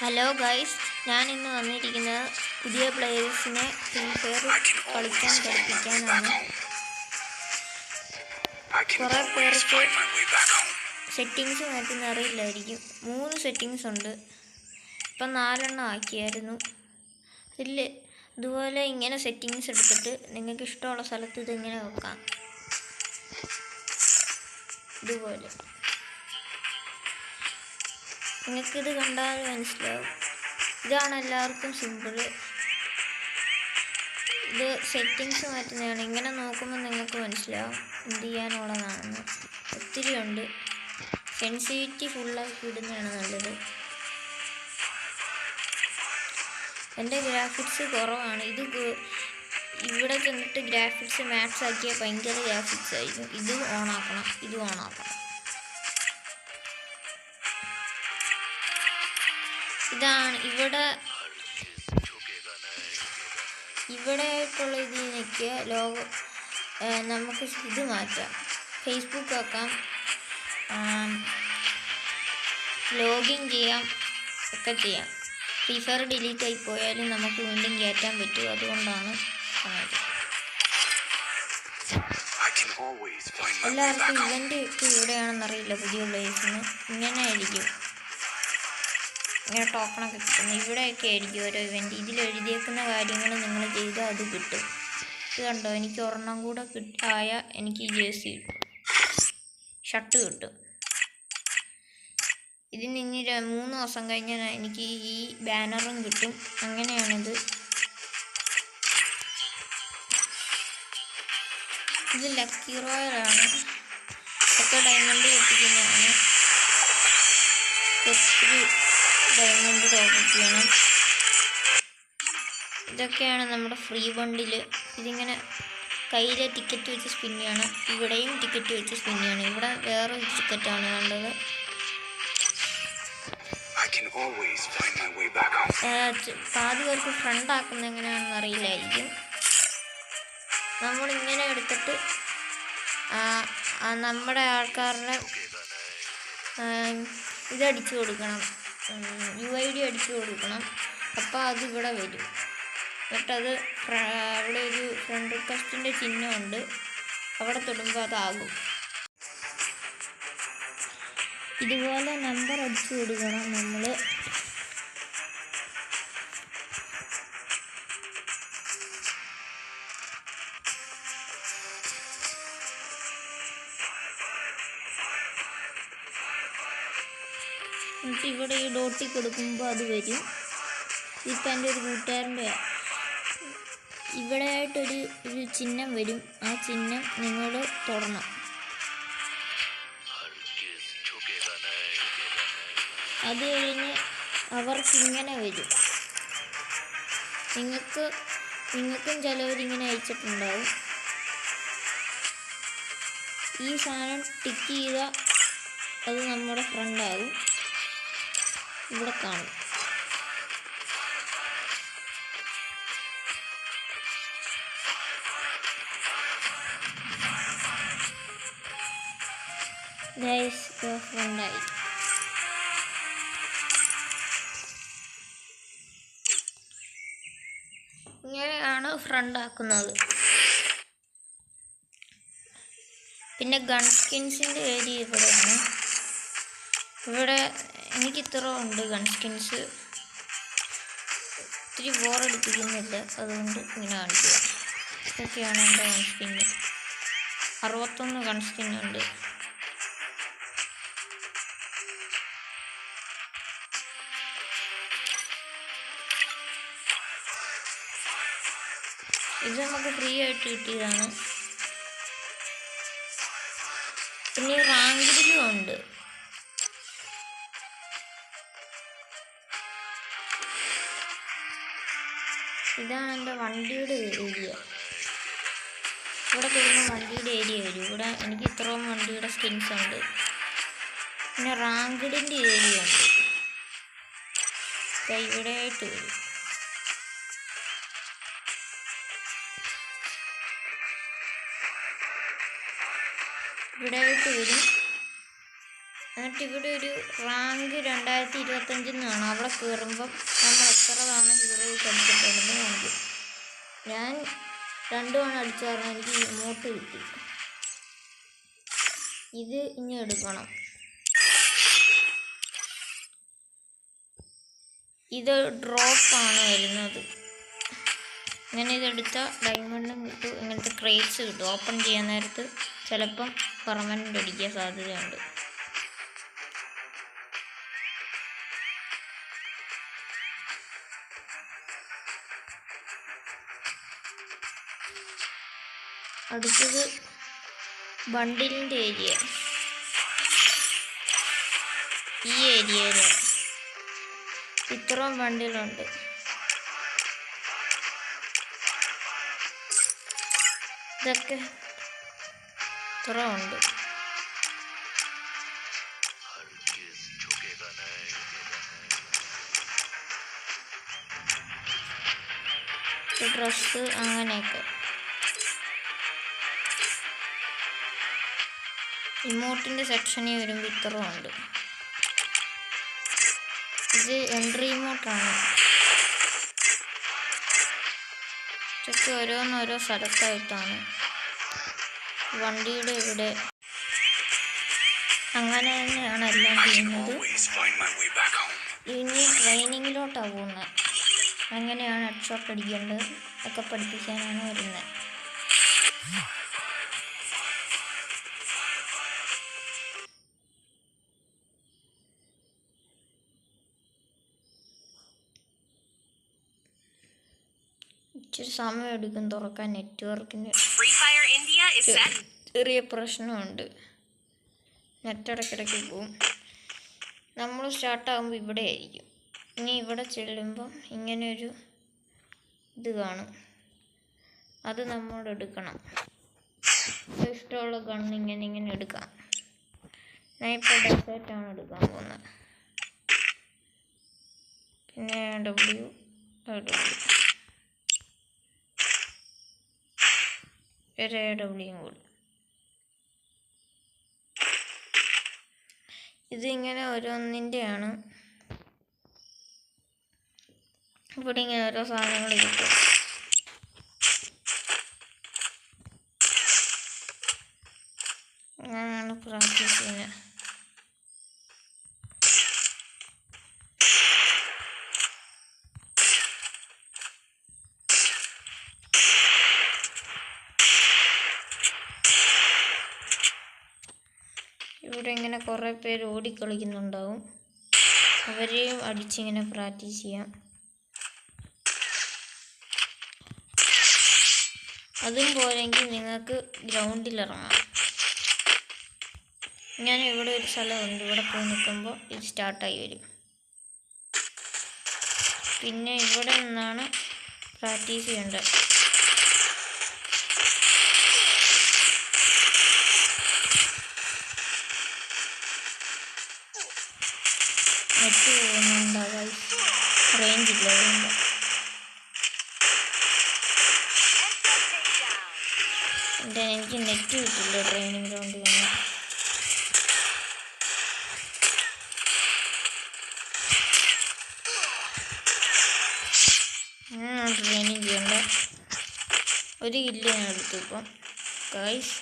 Hello guys ഞാൻ ഇന്ന് വന്നിരിക്കുന്നത് പുതിയ പ്ലേയേഴ്സിനെ ഫ്രീ ഫയർ കളിക്കാൻ പഠിപ്പിക്കാനാണ്. കുറേ പേർക്ക്. സെറ്റിങ്സ് മാറ്റുന്ന അറിയില്ലായിരിക്കും. മൂന്ന് സെറ്റിങ്സ് ഉണ്ട്. ഇപ്പം നാലെണ്ണം ആക്കിയായിരുന്നു. ഇല്ല ഇതുപോലെ ഇങ്ങനെ സെറ്റിങ്സ് എടുത്തിട്ട് നിങ്ങൾക്ക് ഇഷ്ടമുള്ള സ്ഥലത്ത് ഇതിങ്ങനെ വെക്കാം. ഇതുപോലെ. നിങ്ങൾക്കിത് കണ്ടാൽ മനസ്സിലാവും. ഇതാണ് എല്ലാവർക്കും സിമ്പിൾ ഇത് സെറ്റിങ്സ് മാറ്റുന്നതാണ്. ഇങ്ങനെ നോക്കുമ്പോൾ നിങ്ങൾക്ക് മനസ്സിലാവും എന്ത് ചെയ്യാനുള്ളതാണെന്ന്. ഒത്തിരി ഉണ്ട്. സെൻസിറ്റിവിറ്റി ഫുള്ളാക്കി ഇടുന്നതാണ് നല്ലത്. എന്റെ ഗ്രാഫിക്സ് കുറവാണ്. ഇത് ഇവിടെ ചെന്നിട്ട് ഗ്രാഫിക്സ് മാക്സ് ആക്കിയാൽ ഭയങ്കര ഗ്രാഫിക്സ് ആയിരിക്കും. ഇത് ഓണാക്കണം ഇത് ഓണാക്കണം ഇതാണ് ഇവിടെ ഇവിടെ ആയിട്ടുള്ള ഇത് നിൽക്കുക ലോഗോ നമുക്ക് ഇത് മാറ്റാം. ഫേസ്ബുക്ക് ആക്കാം ലോഗിൻ ചെയ്യാം. ഒക്കെ ചെയ്യാം. ഫ്രീ ഫയർ ഡിലീറ്റ് ആയി പോയാലും നമുക്ക് വീണ്ടും കയറ്റാൻ പറ്റും. അതുകൊണ്ടാണ് എല്ലാവർക്കും. ഇവന്റ് ഇവിടെയാണെന്നറിയില്ല പുതിയ പ്ലേസിന് ഇങ്ങനെ ആയിരിക്കും ഇങ്ങനെ ടോക്കണൊക്കെ കിട്ടും. ഇവിടെയൊക്കെ ആയിരിക്കും ഓരോ ഇവന്റ് ഇതിൽ എഴുതിയേക്കുന്ന കാര്യങ്ങൾ നിങ്ങൾ ചെയ്താൽ അത് കിട്ടും. ഇത് കണ്ടോ? എനിക്ക് ഒരെണ്ണം കൂടെ കിട്ടായ എനിക്ക് ജേഴ്സി കിട്ടും. ഷർട്ട് കിട്ടും. ഇതിന് ഇനി മൂന്ന് ദിവസം കഴിഞ്ഞാൽ എനിക്ക് ഈ ബാനറും കിട്ടും. അങ്ങനെയാണിത്. ഇത് ലക്കി റോയലാണ് ഒക്കെ ഡയമണ്ട് കെട്ടിക്കുന്നതാണ് ഒത്തിരി ഡയമണ്ട് ടോപ്പ് ചെയ്യണം ഇതൊക്കെയാണ് നമ്മുടെ ഫ്രീ ബണ്ടിൽ ഇതിങ്ങനെ കയ്യിലെ ടിക്കറ്റ് വെച്ച് സ്പിൻ ചെയ്യണം ഇവിടെയും ടിക്കറ്റ് വെച്ച് സ്പിൻ ചെയ്യണം ഇവിടെ വേറെ ടിക്കറ്റാണ് വേണ്ടത് പാതി പേർക്ക് ഫ്രണ്ട് ആക്കുന്ന എങ്ങനെയാണെന്ന് അറിയില്ലായിരിക്കും. നമ്മളിങ്ങനെ എടുത്തിട്ട് നമ്മുടെ ആൾക്കാരുടെ ഇതടിച്ചു കൊടുക്കണം. യു ഐ ഡി അടിച്ചു കൊടുക്കണം. അപ്പോൾ അത് ഇവിടെ വരും. എന്നിട്ടത് അവിടെ ഒരു ഫ്രണ്ട് റിക്വസ്റ്റിന്റെ ചിഹ്നമുണ്ട്. അവിടെ തൊടുമ്പോൾ അതാകും. ഇതുപോലെ നമ്പർ അടിച്ചു കൊടുക്കണം നമ്മൾ എന്നിട്ട് ഇവിടെ ഈ ഡോട്ടി കൊടുക്കുമ്പോൾ അത് വരും. ഇപ്പം എന്റെ ഒരു കൂട്ടുകാരന്റെ ഇവിടെ ആയിട്ടൊരു ഒരു ചിഹ്നം വരും. ആ ചിഹ്നം നിങ്ങൾ തൊടണം. അത് കഴിഞ്ഞ് അവർക്ക് ഇങ്ങനെ വരും. നിങ്ങൾക്ക് നിങ്ങൾക്കും ചിലവരിങ്ങനെ അയച്ചിട്ടുണ്ടാവും. ഈ സാധനം ടിക്ക് ചെയ്താൽ അത് നമ്മുടെ ഫ്രണ്ടാകും ഇവിടെ കാണും. ഗൈസ് ഫ്രണ്ടായി ഇങ്ങനെയാണ് ഫ്രണ്ട് ആക്കുന്നത്. പിന്നെ ഗൺ സ്കിൻസിന്റെ ഏരിയ ഇവിടെയാണ്. ഇവിടെ എനിക്ക് ഇത്ര ഉണ്ട് ഗൺ സ്കിൻസ് ഒത്തിരി ബോറടിപ്പിക്കുന്നില്ല അതുകൊണ്ട് ഇങ്ങനെ കാണിക്കുക. ഇതൊക്കെയാണ് എന്റെ ഗൺ അറുപത്തൊന്ന് ഗൺ സ്കിന്നുണ്ട് ഇത് നമുക്ക് ഫ്രീ ആയിട്ട് കിട്ടിയതാണ്. പിന്നെ റാങ്കിലും ഉണ്ട്. ഇതാണ് എന്റെ വണ്ടിയുടെ ഏരിയ. ഇവിടെ തൊടുന്ന വണ്ടിയുടെ ഏരിയ വരും. ഇവിടെ എനിക്ക് ഇത്രയും വണ്ടിയുടെ സ്കിൻസ് ഉണ്ട്. പിന്നെ റാങ്കിഡിന്റെ ഏരിയ ഉണ്ട്. ഇവിടെ ആയിട്ട് വരും. ഇവിടെ ആയിട്ട് വരും. എന്നിട്ട് ഇവിടെ ഒരു റാങ്ക് രണ്ടായിരത്തി ഇരുപത്തഞ്ചിൽ നിന്നാണ് അവിടെ കയറുമ്പം നമ്മൾ എത്ര തവണ ഹീറോ കളിച്ചിട്ടുണ്ടെന്ന് കാണിക്കും. ഞാൻ രണ്ടു തവണ അടിച്ചായിരുന്നു എനിക്ക് ഇമോട്ട് കിട്ടി. ഇത് ഇനി എടുക്കണം. ഇത് ഡ്രോപ്പാണ് വരുന്നത്. ഇങ്ങനെ ഇതെടുത്താൽ ഡയമണ്ടും കിട്ടും ഇങ്ങനത്തെ ക്രേറ്റ്സ് കിട്ടും ഓപ്പൺ ചെയ്യാൻ നേരത്ത് ചിലപ്പം പെർമനന്റ് അടിക്കാൻ സാധ്യതയുണ്ട്. അടുത്തത് ബണ്ടിലിന്റെ ഏരിയ. ഈ ഏരിയയിൽ ഇത്രയും ബണ്ടിലുണ്ട് ഇതൊക്കെ ഇത്ര ഉണ്ട്. ഡ്രസ്സ് അങ്ങനെയൊക്കെ. ഇമോട്ടിന്റെ സെക്ഷനിൽ വരുമ്പോൾ ഇത്ര ഉണ്ട്. ഇത് എൻട്രി ഇമോട്ടാണ്. ഇതൊക്കെ ഓരോന്നോരോ സ്ഥലത്തായിട്ടാണ്. വണ്ടിയുടെ ഇവിടെ അങ്ങനെ തന്നെയാണ് എല്ലാം ചെയ്യുന്നത്. ഇനി ട്രെയിനിങ്ങിലോട്ടാണ് പോകുന്നത് അങ്ങനെയാണ് ഹെഡ്ഷോട്ട് അടിക്കേണ്ടത്. ഒക്കെ പഠിപ്പിക്കാനാണ് വരുന്നത് ഇച്ചിരി സമയം എടുക്കും തുറക്കാൻ നെറ്റ്വർക്കിന്. Free Fire India is set. ചെറിയ പ്രശ്നമുണ്ട്. നെറ്റ് ഇടയ്ക്കിടയ്ക്ക് പോവും. നമ്മൾ സ്റ്റാർട്ടാകുമ്പോൾ ഇവിടെ ആയിരിക്കും. ഇനി ഇവിടെ ചെല്ലുമ്പം ഇങ്ങനെയൊരു ഇത് കാണും. അത് നമ്മൾ എടുക്കണം. ഇഷ്ടമുള്ള ഗണ്ണ് ഇങ്ങനെ ഇങ്ങനെ എടുക്കാം. ഞാൻ ഇപ്പോൾ ഡെസേർട്ടാണ് എടുക്കാൻ പോകുന്നത്. പിന്നെ ഡബ്ല്യു ഡബ്ല്യു ഒരു ഡബ്ല്യൂയും കൂടി. ഇതിങ്ങനെ ഓരോന്നിന്റെയാണ്. ഇവിടെ ഇങ്ങനെ ഓരോ സാധനങ്ങൾ കിട്ടും അങ്ങനെയാണ് പ്രാക്ടീസ് ചെയ്യുന്നത്. ഇവിടെ ഇങ്ങനെ കുറേ പേര് ഓടിക്കളിക്കുന്നുണ്ടാവും. അവരെയും അടിച്ചിങ്ങനെ പ്രാക്ടീസ് ചെയ്യാം. അതും പോരെങ്കിൽ നിങ്ങൾക്ക് ഗ്രൗണ്ടിൽ ഇറങ്ങാം ഞാൻ ഇവിടെ ഒരു സ്ഥലമുണ്ട്. ഇവിടെ പോയി നിൽക്കുമ്പോൾ ഇത് സ്റ്റാർട്ടായി വരും. പിന്നെ ഇവിടെ നിന്നാണ് പ്രാക്ടീസ് ചെയ്യേണ്ടത്. നെറ്റ് പോകുന്നുണ്ടാകാം റേഞ്ച് ഇല്ല അതുകൊണ്ട്. എനിക്ക് നെറ്റ് കിട്ടില്ല ട്രെയിനിങ് ഗ്രൗണ്ടിൽ നിന്ന്. ട്രെയിനിങ് ചെയ്യണ്ട ഒരു കില്ല് ഞാൻ എടുത്തു ഇപ്പം. ഗൈസ്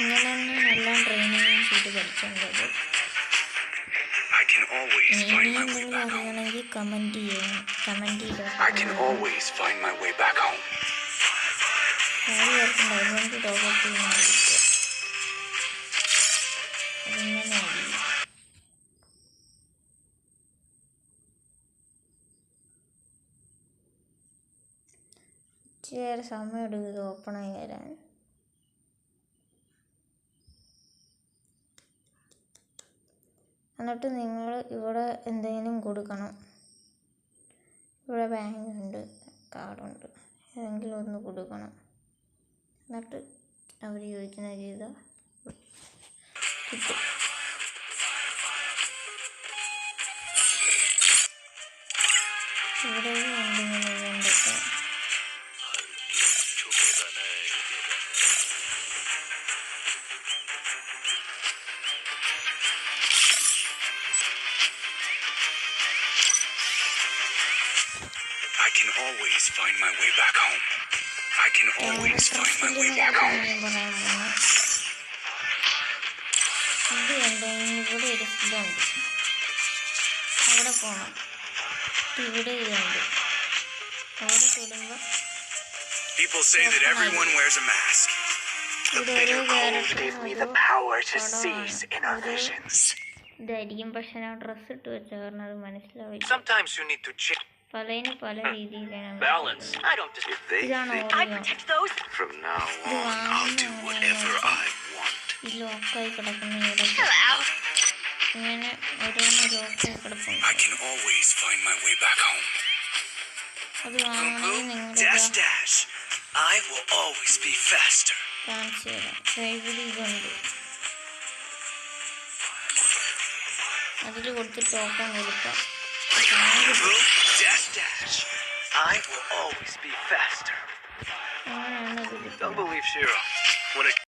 ഇങ്ങനെയൊന്നും എല്ലാം ട്രെയിനിങ് ചെയ്ത് ഇനി way എന്തെങ്കിലും. അറിയണമെങ്കിൽ കമന്റ് ചെയ്യണം. കമന്റ് അതിങ്ങനെയായിരിക്കും ഇച്ചിരി സമയം എടുക്കും ഇത് ഓപ്പണായി വരാൻ. എന്നിട്ട് നിങ്ങൾ ഇവിടെ എന്തെങ്കിലും കൊടുക്കണം. ഇവിടെ ബാങ്ക് ഉണ്ട് കാർഡുണ്ട് ഏതെങ്കിലും ഒന്ന് കൊടുക്കണം. എന്നിട്ട് അവർ ചോദിക്കുന്ന ചെയ്ത കിട്ടും. ഇവിടെ ഉണ്ട് ഇങ്ങനെ ഇതുണ്ട് find my way back home. I can always find my way back home. ഞാൻ പറയാൻ പോകുന്നത് ഇത് കണ്ടോ ഇവിടെ ഒരു ഇതുണ്ട് അവിടെ പോകണം ഇവിടെ ഇതുണ്ട് അവിടെ തൊടുമ്പോൾ People say that everyone wears a mask. ഇവിടെ ഓരോ ക്യാരക്ടറിനും ഓരോ power to പടമാണ്. seize inner ഒരു visions. ഇതായിരിക്കും പക്ഷെ ഞാൻ ഡ്രസ്സ് ഇട്ട് വെച്ച കാരണം അത് മനസ്സിലാവില്ല Sometimes you need to check പലതിനും പല രീതിയിലാണ് balance. I don't dis- if they ഇതാണ് think I Oreo protect those. From now ഇത് on, I'll do വാങ്ങുന്ന whatever അങ്ങനെയാണ് I want. ഈ ലോക്കായി കിടക്കുന്ന. ഇങ്ങനെ ഓരോന്ന് ലോക്കായി കിടപ്പുണ്ട് I can always find my way back home. അത് വാങ്ങണമെങ്കിൽ dash. I will always be faster. കാണിച്ചു തരാം ഇവിടെ ഇതുണ്ട് അതിൽ കൊടുത്ത് ടോക്കൺ കൊടുക്കാം dash. I will always be faster. Don't believe Shiro. When it